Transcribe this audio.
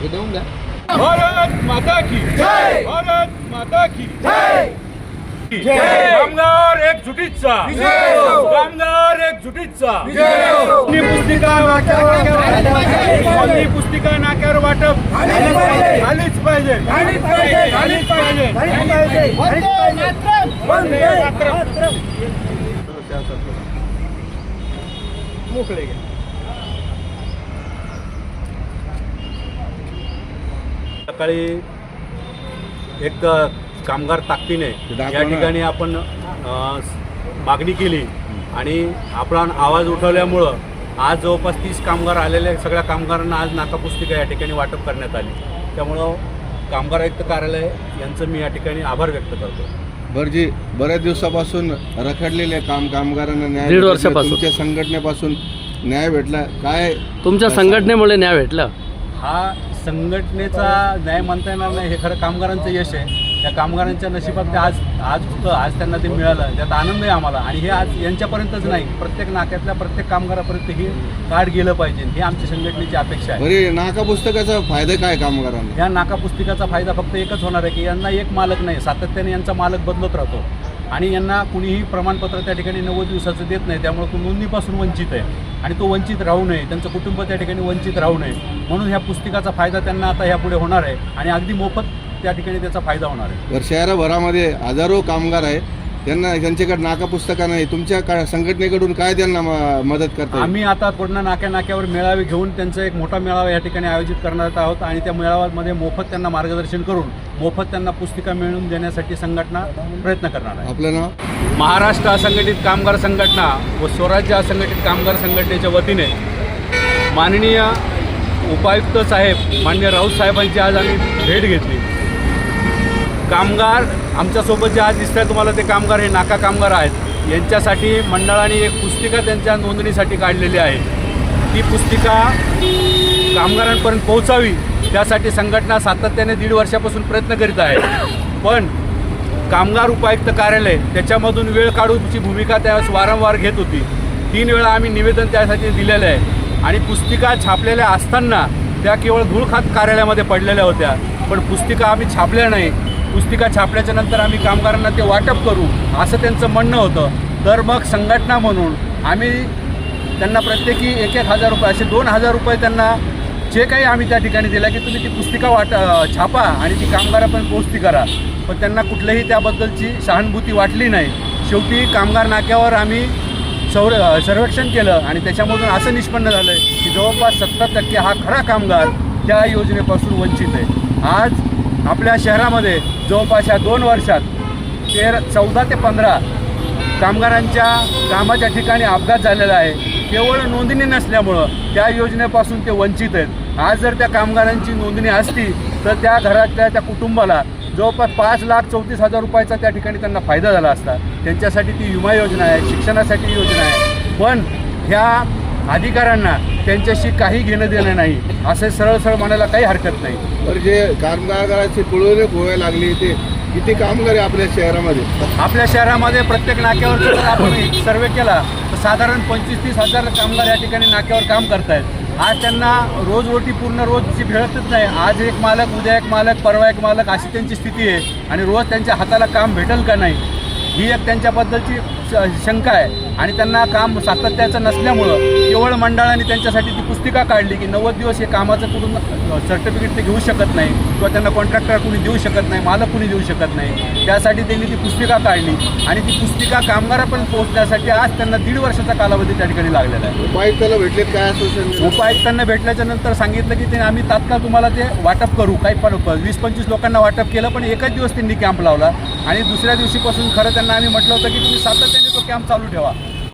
हे देऊन द्या. भारत माता की भारत माता की कामगार एकजुटीचा. कामगार एकजुटीचा. ही पुस्तिका ही पुस्तिका नाक्यावर वाटप? झालीच पाहिजे. झालीच पाहिजे. मोकळे घ्या. सकाळी एक कामगार ताकदीने या ठिकाणी आपण मागणी केली आणि आपण आवाज उठवल्यामुळं आज जवळपास तीस कामगार आलेले सगळ्या कामगारांना आज नाकापुस्तिका या ठिकाणी वाटप करण्यात आली. त्यामुळं कामगार आयुक्त कार्यालय यांचं मी या ठिकाणी आभार व्यक्त करतो. बरं जी बऱ्याच दिवसापासून रखडलेले काम कामगारांना न्याय दीड. वर्षापासून. संघटनेपासून न्याय भेटला. काय तुमच्या संघटनेमुळे न्याय भेटला. हा संघटनेचा न्याय म्हणता येणार नाही हे खरं कामगारांचं यश आहे. त्या कामगारांच्या नशिबात ते आज आज होतं आज त्यांना ते मिळालं त्यात आनंद आहे आम्हाला. आणि हे आज यांच्यापर्यंतच नाही प्रत्येक नाक्यातल्या प्रत्येक कामगारापर्यंत हे कार्ड गेलं पाहिजे. ही आमची संघटनेची अपेक्षा आहे. बरे नाका पुस्तकाचा फायदा काय कामगारांना? या नाका पुस्तिकाचा फायदा फक्त एकच होणार आहे की यांना एक मालक नाही सातत्याने यांचा मालक बदलत राहतो. आणि यांना कुणीही प्रमाणपत्र त्या ठिकाणी नव्वद दिवसाचं देत नाही त्यामुळे तो नोंदणीपासून वंचित आहे. आणि तो वंचित राहू नये त्यांचं कुटुंब त्या ठिकाणी वंचित राहू नये. म्हणून ह्या पुस्तिकाचा फायदा त्यांना आता ह्यापुढे होणार आहे. आणि अगदी मोफत त्या ठिकाणी त्याचा फायदा होणार आहे. बरं शहराभरामध्ये हजारो कामगार आहे. त्यांना त्यांच्याकडे नाका पुस्तका नाही. तुमच्या का संघटनेकडून काय त्यांना म- मदत करता येईल? आम्ही आता पूर्ण नाक्या नाक्यावर मेळावे घेऊन त्यांचा एक मोठा मेळावा या ठिकाणी आयोजित करणार आहोत आणि त्या मेळाव्यामध्ये मोफत त्यांना मार्गदर्शन करून मोफत त्यांना पुस्तिका मिळवून देण्यासाठी संघटना प्रयत्न करणार आहे. आपलं नाव? महाराष्ट्र असंघटित कामगार संघटना व स्वराज्य असंघटित कामगार संघटनेच्या वतीने माननीय उपायुक्त साहेब माननीय राऊत साहेबांची आज आम्ही भेट घेतली. कामगार आमच्यासोबत जे आज दिसत आहे तुम्हाला ते कामगार हे नाका कामगार आहेत. यांच्यासाठी मंडळाने एक पुस्तिका त्यांच्या नोंदणीसाठी काढलेली आहे. ती पुस्तिका कामगारांपर्यंत पोहोचावी त्यासाठी संघटना सातत्याने दीड वर्षापासून प्रयत्न करीत आहे. पण कामगार उपायुक्त कार्यालय त्याच्यामधून वेळ काढूची भूमिका त्यावेळेस वारंवार घेत होती. तीन वेळा आम्ही निवेदन त्यासाठी दिलेलं आहे. आणि पुस्तिका छापलेल्या असताना त्या केवळ धूळखात कार्यालयामध्ये पडलेल्या होत्या. पण पुस्तिका आम्ही छापल्या नाही. पुस्तिका छापल्याच्या नंतर आम्ही कामगारांना ते वाटप करू असं त्यांचं म्हणणं होतं. तर मग संघटना म्हणून आम्ही त्यांना प्रत्येकी एक एक हजार रुपये असे दोन हजार रुपये त्यांना जे काही आम्ही त्या ठिकाणी दिलं की तुम्ही ती पुस्तिका वाट छापा आणि ती कामगारापर्यंत पोचती करा. पण त्यांना कुठल्याही त्याबद्दलची सहानुभूती वाटली नाही. शेवटी कामगार नाक्यावर आम्ही सौर सर्वेक्षण केलं आणि त्याच्यामधून असं निष्पन्न झालं की जवळपास सत्तर टक्के हा खरा कामगार त्या योजनेपासून वंचित आहे. आज आपल्या शहरामध्ये जवळपास या दोन वर्षात तेर चौदा ते पंधरा कामगारांच्या कामाच्या ठिकाणी अपघात झालेला आहे. केवळ नोंदणी नसल्यामुळं त्या योजनेपासून ते वंचित आहेत. आज जर त्या कामगारांची नोंदणी असती तर त्या घरातल्या त्या कुटुंबाला जवळपास पाच लाख चौतीस हजार रुपयाचा त्या ठिकाणी त्यांना फायदा झाला असता. त्यांच्यासाठी ती विमा योजना आहे शिक्षणासाठी योजना आहे. पण ह्या अधिकाऱ्यांना त्यांच्याशी काही घेणं देणं नाही. असे सरळ सरळ म्हणायला काही हरकत नाही. बरं जे कामगाराची पिळवणूक व्हायला लागली ते किती कामगार आपल्या शहरामध्ये? आपल्या शहरामध्ये प्रत्येक नाक्यावर जर आपण सर्वे केला तर साधारण पंचवीस तीस हजार कामगार या ठिकाणी नाक्यावर काम करतायत. आज त्यांना रोज रोटी पूर्ण रोजची भेटतच नाही. आज एक मालक उद्या एक मालक परवा एक मालक अशी त्यांची स्थिती आहे. आणि रोज त्यांच्या हाताला काम भेटेल का नाही? ही एक त्यांच्याबद्दलची शंका आहे. आणि त्यांना काम सातत्याचं नसल्यामुळं केवळ मंडळाने त्यांच्यासाठी ती पुस्तिका काढली की नव्वद दिवस हे कामाचं कुठून सर्टिफिकेट ते घेऊ शकत नाही किंवा त्यांना कॉन्ट्रॅक्टर कुणी देऊ शकत नाही मालक कुणी देऊ शकत नाही. त्यासाठी त्यांनी ती पुस्तिका काढली आणि ती पुस्तिका कामगारापर्यंत पोहोचण्यासाठी आज त्यांना दीड वर्षाचा कालावधी त्या ठिकाणी लागलेला आहे. उपायुक्ताला भेटलेत काय आश्वासन उपायुक्तांना भेटल्याच्या नंतर सांगितलं की ते आम्ही तात्काळ तुम्हाला ते वाटप करू. काही पण वीस पंचवीस लोकांना वाटप केलं पण एकच दिवस त्यांनी कॅम्प लावला आणि दुसऱ्या दिवशीपासून खरं त्यांना आम्ही म्हटलं होतं की तुम्ही सातत्याने पाहिजे तो कॅम्प चालू ठेवा.